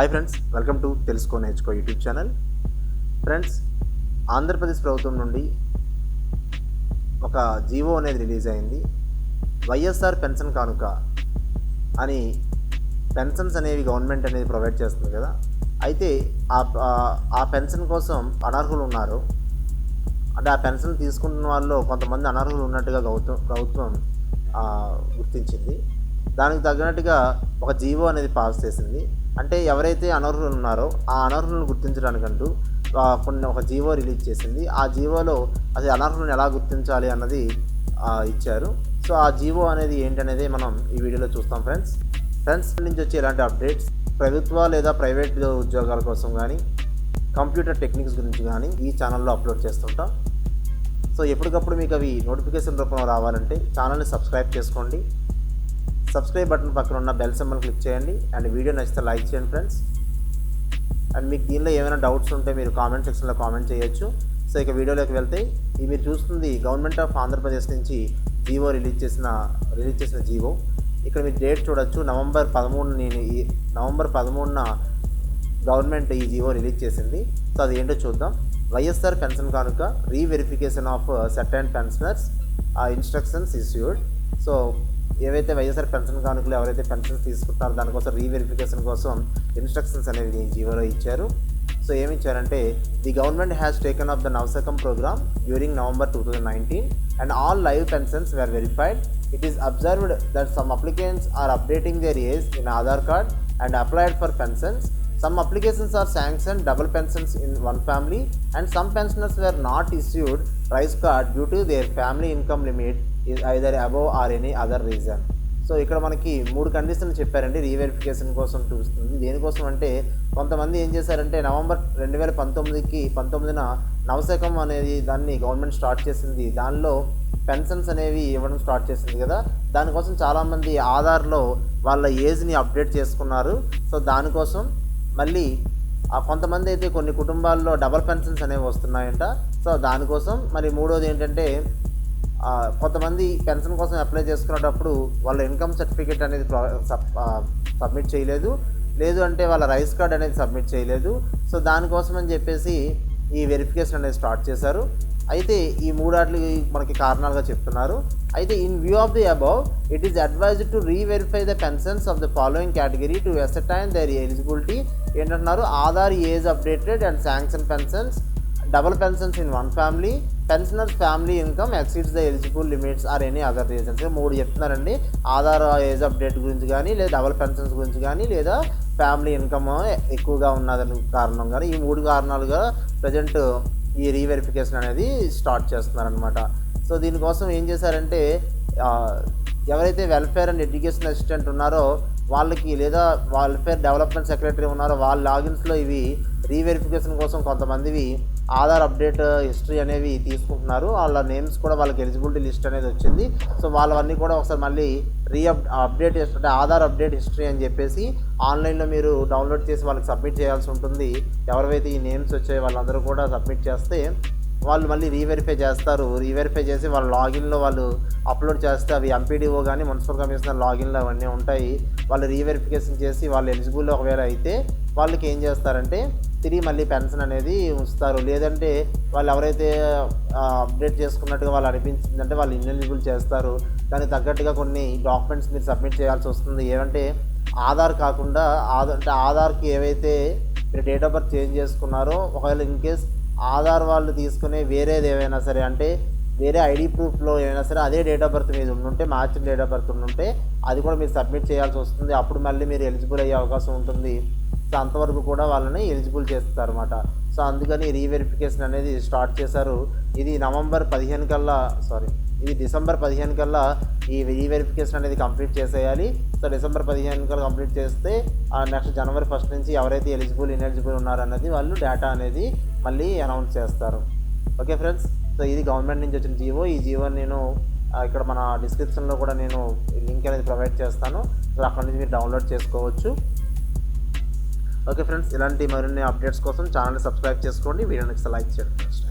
Hi friends welcome to తెలుసుకో నేర్చుకో YouTube channel friends Andhra Pradesh ప్రభుత్వం నుండి ఒక జీవో అనేది రిలీజ్ అయింది. వైఎస్ఆర్ పెన్షన్ కానుక అని పెన్షన్స్ అనేవి గవర్నమెంట్ అనేది ప్రొవైడ్ చేస్తుంది కదా. అయితే ఆ ఆ- పెన్షన్ కోసం అనర్హులు ఉన్నారు. అంటే ఆ పెన్షన్ తీసుకుంటున్న వాళ్ళు కొంతమంది అనర్హులు ఉన్నట్టుగా గౌతం ప్రభుత్వం గుర్తించింది. దానికి తగినట్టుగా ఒక జీవో అనేది పాస్ చేసింది. అంటే ఎవరైతే అనర్హులు ఉన్నారో ఆ అనర్హులను గుర్తించడానికంటూ కొన్ని ఒక జీవో రిలీజ్ చేసింది. ఆ జీవోలో అది అనర్హులను ఎలా గుర్తించాలి అన్నది ఇచ్చారు. సో ఆ జీవో అనేది ఏంటనేది మనం ఈ వీడియోలో చూస్తాం ఫ్రెండ్స్. ఫ్రెండ్స్ నుంచి వచ్చే ఇలాంటి అప్డేట్స్ ప్రభుత్వ లేదా ప్రైవేట్ ఉద్యోగాల కోసం కానీ కంప్యూటర్ టెక్నిక్స్ గురించి కానీ ఈ ఛానల్లో అప్లోడ్ చేస్తుంటాం. సో ఎప్పటికప్పుడు మీకు అవి నోటిఫికేషన్ రూపంలో రావాలంటే ఛానల్ని సబ్స్క్రైబ్ చేసుకోండి. సబ్స్క్రైబ్ బటన్ పక్కన ఉన్న బెల్ సింబల్ క్లిక్ చేయండి. అండ్ వీడియో నచ్చితే లైక్ చేయండి ఫ్రెండ్స్ అండ్ మీకు దీనిలో ఏమైనా డౌట్స్ ఉంటే మీరు కామెంట్ సెక్షన్లో కామెంట్ చేయొచ్చు. సో ఇక వీడియోలోకి వెళ్తే ఇది మీరు చూస్తుంది గవర్నమెంట్ ఆఫ్ ఆంధ్రప్రదేశ్ నుంచి జీవో రిలీజ్ చేసిన రిలీజ్ చేసిన జీవో ఇక్కడ మీరు డేట్ చూడొచ్చు. నవంబర్ పదమూడు నేను ఈ నవంబర్ పదమూడున గవర్నమెంట్ ఈ జీవో రిలీజ్ చేసింది. సో అది ఏంటో చూద్దాం. వైఎస్ఆర్ పెన్షన్ కనుక రీవెరిఫికేషన్ ఆఫ్ సెట్ అండ్ ఆ ఇన్స్ట్రక్షన్స్ ఇష్యూడ్ సో ఏవైతే వైఎస్ఆర్ పెన్షన్ కానుకలు ఎవరైతే పెన్షన్స్ తీసుకుంటారో దానికోసం రీవెరిఫికేషన్ కోసం ఇన్స్ట్రక్షన్స్ అనేవి జీవోలో ఇచ్చారు. సో ఏమి ఇచ్చారంటే the government has taken off the Navasakam program during November two thousand nineteen and all live pensions were verified it is observed that some applicants are updating their age in Aadhaar card and applied for pensions Some applications are sanctioned double pensions in one family, and some pensioners were not issued rice card due to their family income limit is either above or any other reason. So ఇక్కడ మనకి మూడు కండిషన్లు చెప్పారండి. Reverification కోసం చూస్తుంది. దేనికోసం అంటే కొంతమంది ఏం చేశారంటే నవంబర్ రెండు వేల పంతొమ్మిదికి పంతొమ్మిదిన నవశకం అనేది దాన్ని గవర్నమెంట్ స్టార్ట్ చేసింది. దానిలో పెన్షన్స్ అనేవి ఇవ్వడం స్టార్ట్ చేసింది కదా. దానికోసం చాలామంది ఆధార్లో వాళ్ళ ఏజ్ని అప్డేట్ చేసుకున్నారు. సో దానికోసం మళ్ళీ ఆ కొంతమంది అయితే కొన్ని కుటుంబాల్లో డబల్ పెన్షన్స్ అనేవి వస్తున్నాయంట. సో దానికోసం మరి మూడోది ఏంటంటే కొంతమంది పెన్షన్ కోసం అప్లై చేసుకునేటప్పుడు వాళ్ళ ఇన్కమ్ సర్టిఫికేట్ అనేది సబ్- సబ్మిట్ చేయలేదు. లేదు అంటే వాళ్ళ రైస్ కార్డ్ అనేది సబ్మిట్ చేయలేదు. సో దానికోసం అని చెప్పేసి ఈ వెరిఫికేషన్ అనేది స్టార్ట్ చేశారు. అయితే ఈ మూడాట్లు మనకి కారణాలుగా చెప్తున్నారు. అయితే in view of the above it is advised to reverify the pensions of the following category to ascertain their eligibility ఏంటంటున్నారు? Aadhaar age updated and sanction pensions double pensions in one family pensioners family income exceeds the eligible limits or any other reasons మూడు చెప్తున్నారండి. Aadhaar age update గురించి కానీ లేదా double pensions గురించి కానీ లేదా family income ఎక్కువగా ఉన్నదని కారణం కానీ ఈ మూడు కారణాలుగా ప్రజెంట్ ఈ రీవెరిఫికేషన్ అనేది స్టార్ట్ చేస్తున్నారనమాట సో దీనికోసం ఏం చేశారంటే ఎవరైతే వెల్ఫేర్ అండ్ ఎడ్యుకేషన్ అసిస్టెంట్ ఉన్నారో వాళ్ళకి లేదా వెల్ఫేర్ డెవలప్మెంట్ సెక్రటరీ ఉన్నారో వాళ్ళ లాగిన్స్లో ఇవి రీవెరిఫికేషన్ కోసం కొంతమందివి ఆధార్ అప్డేట్ హిస్టరీ అనేవి తీసుకుంటున్నారు. వాళ్ళ నేమ్స్ కూడా వాళ్ళకి ఎలిజిబిలిటీ లిస్ట్ అనేది వచ్చింది. సో వాళ్ళవన్నీ కూడా ఒకసారి మళ్ళీ రీ అప్ అప్డేట్ అంటే ఆధార్ అప్డేట్ హిస్టరీ అని చెప్పేసి ఆన్లైన్లో మీరు డౌన్లోడ్ చేసి వాళ్ళకి సబ్మిట్ చేయాల్సి ఉంటుంది. ఎవరైతే ఈ నేమ్స్ వచ్చాయో వాళ్ళందరూ కూడా సబ్మిట్ చేస్తే వాళ్ళు మళ్ళీ రీవెరిఫై చేస్తారు. రీవెరిఫై చేసి వాళ్ళ లాగిన్లో వాళ్ళు అప్లోడ్ చేస్తే అవి ఎంపీడీఓ కానీ మున్సిపల్ కమిషనర్ లాగిన్లో అవన్నీ ఉంటాయి. వాళ్ళు రీవెరిఫికేషన్ చేసి వాళ్ళు ఎలిజిబుల్ ఒకవేళ అయితే వాళ్ళకి ఏం చేస్తారంటే తిరిగి మళ్ళీ పెన్షన్ అనేది ఉంచుతారు. లేదంటే వాళ్ళు ఎవరైతే అప్డేట్ చేసుకున్నట్టుగా వాళ్ళు అనిపించిందంటే వాళ్ళు ఇన్ఎలిజిబుల్ చేస్తారు. దానికి తగ్గట్టుగా కొన్ని డాక్యుమెంట్స్ మీరు సబ్మిట్ చేయాల్సి వస్తుంది. ఏమంటే ఆధార్ కాకుండా ఆధార్ అంటే ఆధార్కి ఏవైతే మీరు డేట్ ఆఫ్ బర్త్ చేంజ్ చేసుకున్నారో ఒకవేళ ఇన్ కేస్ ఆధార్ వాళ్ళు తీసుకునే వేరేది ఏమైనా సరే అంటే వేరే ఐడి ప్రూఫ్లో ఏమైనా సరే అదే డేట్ ఆఫ్ బర్త్ మీద ఉండుంటే మార్చిన డేట్ ఆఫ్ బర్త్ ఉండుంటే అది కూడా మీరు సబ్మిట్ చేయాల్సి వస్తుంది. అప్పుడు మళ్ళీ మీరు ఎలిజిబుల్ అయ్యే అవకాశం ఉంటుంది. సో అంతవరకు కూడా వాళ్ళని ఎలిజిబుల్ చేస్తారు అనమాట సో అందుకని రీవెరిఫికేషన్ అనేది స్టార్ట్ చేశారు. ఇది నవంబర్ పదిహేను కల్లా సారీ ఇది డిసెంబర్ పదిహేను కల్లా ఈ రీవెరిఫికేషన్ అనేది కంప్లీట్ చేసేయాలి. సో డిసెంబర్ పదిహేను కల్లా కంప్లీట్ చేస్తే నెక్స్ట్ జనవరి ఫస్ట్ నుంచి ఎవరైతే ఎలిజిబుల్ ఇన్ఎలిజిబుల్ ఉన్నారన్నది వాళ్ళు డేటా అనేది మళ్ళీ అనౌన్స్ చేస్తారు. Okay friends? సో ఇది గవర్నమెంట్ నుంచి వచ్చిన జీవో. ఈ జీవో నేను ఇక్కడ మన డిస్క్రిప్షన్లో కూడా నేను లింక్ అనేది ప్రొవైడ్ చేస్తాను. సో అక్కడ నుంచి మీరు డౌన్లోడ్ చేసుకోవచ్చు. ఓకే ఫ్రెండ్స్ ఇలాంటి మరిన్ని అప్డేట్స్ కోసం ఛానల్ సబ్స్క్రైబ్ చేసుకోండి. వీడియో నెక్స్ట్ లైక్ చేయండి.